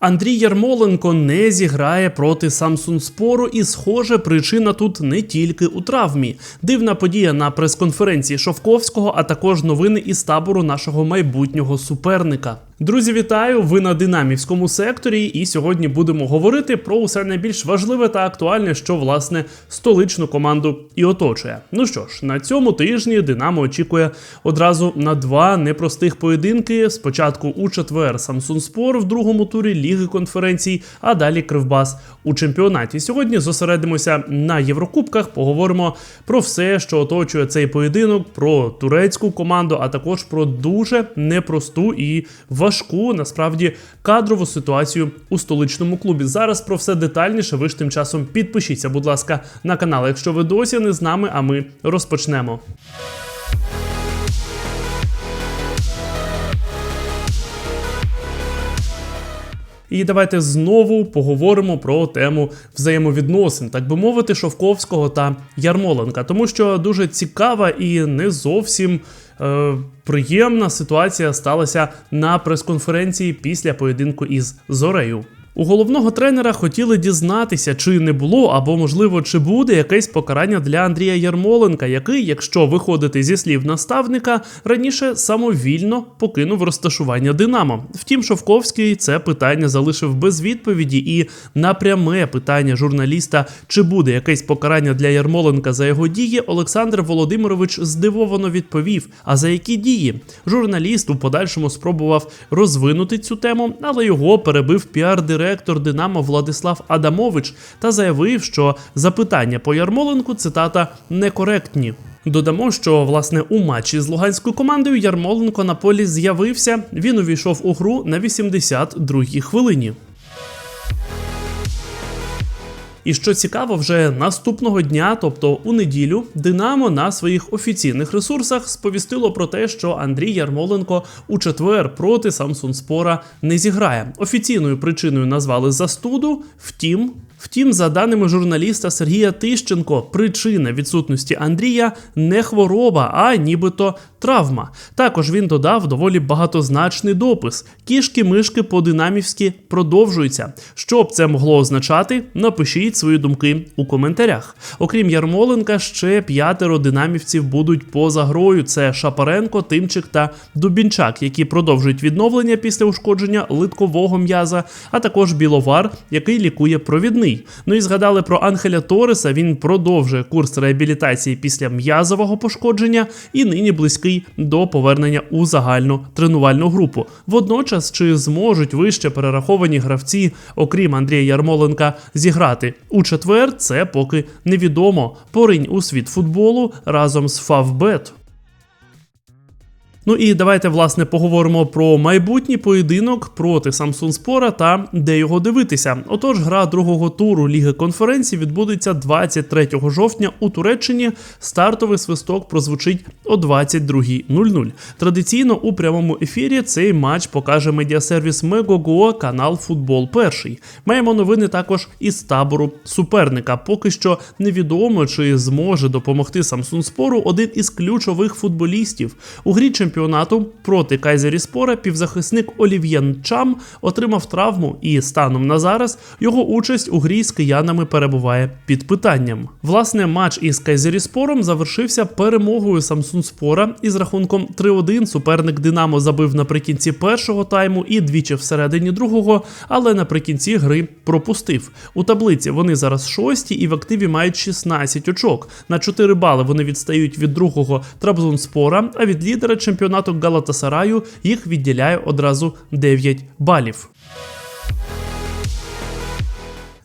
Андрій Ярмоленко не зіграє проти Самсунспору, і, схоже, причина тут не тільки у травмі. Дивна подія на прес-конференції Шовковського, а також новини із табору нашого майбутнього суперника. Друзі, вітаю! Ви на динамівському секторі, і сьогодні будемо говорити про усе найбільш важливе та актуальне, що власне столичну команду і оточує. Ну що ж, на цьому тижні Динамо очікує одразу на два непростих поєдинки. Спочатку у четвер Самсунспор в другому турі Ліги конференцій, а далі Кривбас у чемпіонаті. Сьогодні зосередимося на Єврокубках. Поговоримо про все, що оточує цей поєдинок, про турецьку команду, а також про дуже непросту і важку насправді кадрову ситуацію у столичному клубі. Зараз про все детальніше. Ви ж тим часом підпишіться, будь ласка, на канал, якщо ви досі не з нами. А ми розпочнемо. І давайте знову поговоримо про тему взаємовідносин, так би мовити, Шовковського та Ярмоленка, тому що дуже цікава і не зовсім е, приємна ситуація сталася на прес-конференції після поєдинку із Зорею. У головного тренера хотіли дізнатися, чи не було, або, можливо, чи буде якесь покарання для Андрія Ярмоленка, який, якщо виходити зі слів наставника, раніше самовільно покинув розташування Динамо. Втім, Шовковський це питання залишив без відповіді, і на пряме питання журналіста, чи буде якесь покарання для Ярмоленка за його дії, Олександр Володимирович здивовано відповів: а за які дії? Журналіст у подальшому спробував розвинути цю тему, але його перебив піар-директор Динамо Владислав Адамович та заявив, що запитання по Ярмоленку цитата некоректні. Додамо, що власне у матчі з луганською командою Ярмоленко на полі з'явився. Він увійшов у гру на 82-й хвилині. І що цікаво, вже наступного дня, тобто у неділю, Динамо на своїх офіційних ресурсах сповістило про те, що Андрій Ярмоленко у четвер проти Самсунспора не зіграє. Офіційною причиною назвали застуду. Втім, Втім, за даними журналіста Сергія Тищенко, причина відсутності Андрія не хвороба, а нібито травма. Також він додав доволі багатозначний допис: кішки-мишки по-динамівськи продовжуються. Що б це могло означати? Напишіть свої думки у коментарях. Окрім Ярмоленка, ще п'ятеро динамівців будуть поза грою: це Шапаренко, Тимчик та Дубінчак, які продовжують відновлення після ушкодження литкового м'яза, а також біловар, який лікує провідний. Ну і згадали про Анхеля Тореса. Він продовжує курс реабілітації після м'язового пошкодження і нині близький до повернення у загальну тренувальну групу. Водночас, чи зможуть вище перераховані гравці, окрім Андрія Ярмоленка, зіграти у четвер, це поки невідомо. Поринь у світ футболу разом з Фавбет. Ну і давайте власне поговоримо про майбутній поєдинок проти Самсунспора та де його дивитися. Отож, гра другого туру Ліги конференції відбудеться 23 жовтня у Туреччині. Стартовий свисток прозвучить о 22.00. Традиційно у прямому ефірі цей матч покаже медіасервіс Мегого канал Футбол Перший. Маємо новини також із табору суперника. Поки що невідомо, чи зможе допомогти Самсунспору один із ключових футболістів у грі чемпіонату чемпіонату проти Кайзеріспора півзахисник Олів'єн Чам отримав травму, і станом на зараз його участь у грі з киянами перебуває під питанням. Власне, матч із Кайзеріспором завершився перемогою Самсунспора із рахунком 3-1. Суперник Динамо забив наприкінці першого тайму і двічі всередині другого, але наприкінці гри пропустив. У таблиці вони зараз шості і в активі мають 16 очок. На 4 бали вони відстають від другого Трабзонспора, а від лідера чемпіонату чемпіонату Галатасараю їх відділяє одразу 9 балів.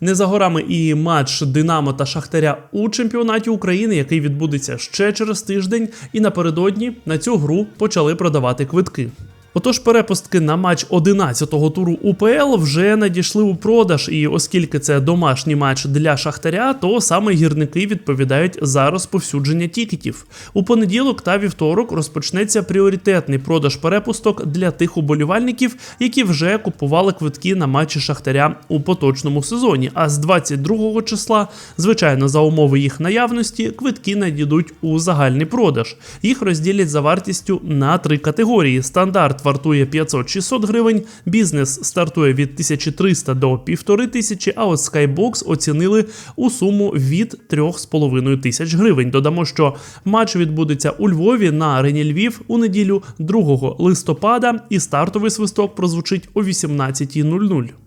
Не за горами і матч Динамо та Шахтаря у чемпіонаті України, який відбудеться ще через тиждень, і напередодні на цю гру почали продавати квитки. Отож, перепустки на матч 11-го туру УПЛ вже надійшли у продаж, і оскільки це домашній матч для Шахтаря, то саме гірники відповідають за розповсюдження тікетів. У понеділок та вівторок розпочнеться пріоритетний продаж перепусток для тих уболівальників, які вже купували квитки на матчі Шахтаря у поточному сезоні. А з 22 числа, звичайно, за умови їх наявності, квитки надійдуть у загальний продаж. Їх розділять за вартістю на три категорії: стандарт вартує 500-600 гривень, бізнес стартує від 1300 до 1500, а от Skybox оцінили у суму від 3,5 тисяч гривень. Додамо, що матч відбудеться у Львові на арені Львів у неділю 2 листопада, і стартовий свисток прозвучить о 18.00.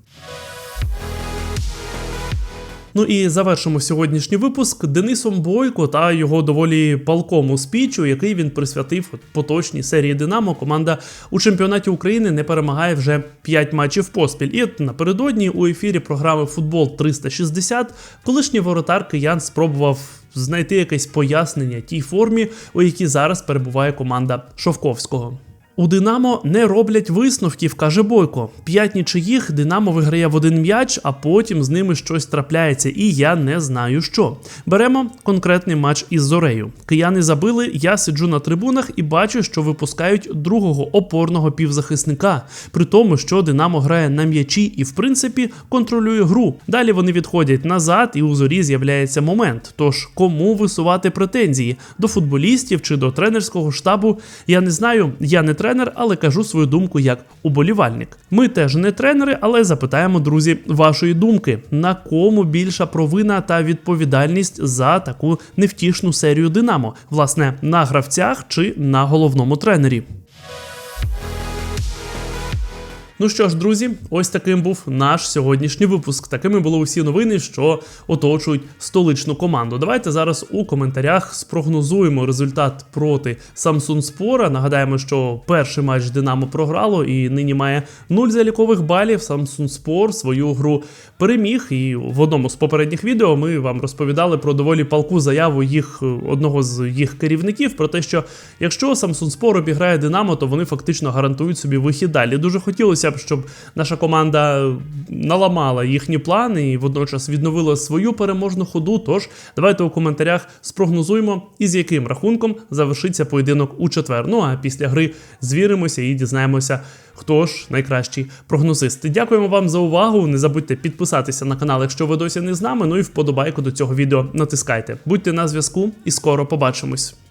Ну і завершимо сьогоднішній випуск Денисом Бойко та його доволі палкому спічу, який він присвятив поточній серії Динамо. Команда у чемпіонаті України не перемагає вже 5 матчів поспіль. І напередодні у ефірі програми Футбол 360 колишній воротар киян спробував знайти якесь пояснення тій формі, у якій зараз перебуває команда Шовковського. У Динамо не роблять висновків, каже Бойко. П'ять нічиїх Динамо виграє в один м'яч, а потім з ними щось трапляється, і я не знаю що. Беремо конкретний матч із Зорею. Кияни забили, я сиджу на трибунах і бачу, що випускають другого опорного півзахисника. При тому, що Динамо грає на м'ячі і, в принципі, контролює гру. Далі вони відходять назад, і у зорі з'являється момент. Тож кому висувати претензії до футболістів чи до тренерського штабу? Я не знаю, я не тренер, але кажу свою думку як уболівальник. Ми теж не тренери, але запитаємо, друзі, вашої думки: на кому більша провина та відповідальність за таку невтішну серію Динамо? Власне, на гравцях чи на головному тренері? Ну що ж, друзі, ось таким був наш сьогоднішній випуск. Такими були усі новини, що оточують столичну команду. Давайте зараз у коментарях спрогнозуємо результат проти Самсун Спора. Нагадаємо, що перший матч Динамо програло і нині має нуль залікових балів. Самсун Спор свою гру переміг. І в одному з попередніх відео ми вам розповідали про доволі палку заяву їх одного з їх керівників про те, що якщо Самсун Спор обіграє Динамо, то вони фактично гарантують собі вихід далі. Дуже хотілося б, щоб наша команда наламала їхні плани і водночас відновила свою переможну ходу. Тож давайте у коментарях спрогнозуємо, із яким рахунком завершиться поєдинок у четвер. Ну а після гри звіримося і дізнаємося, хто ж найкращий прогнозист. Дякуємо вам за увагу. Не забудьте підписатися на канал, якщо ви досі не з нами. Ну і вподобайку до цього відео натискайте. Будьте на зв'язку і скоро побачимось.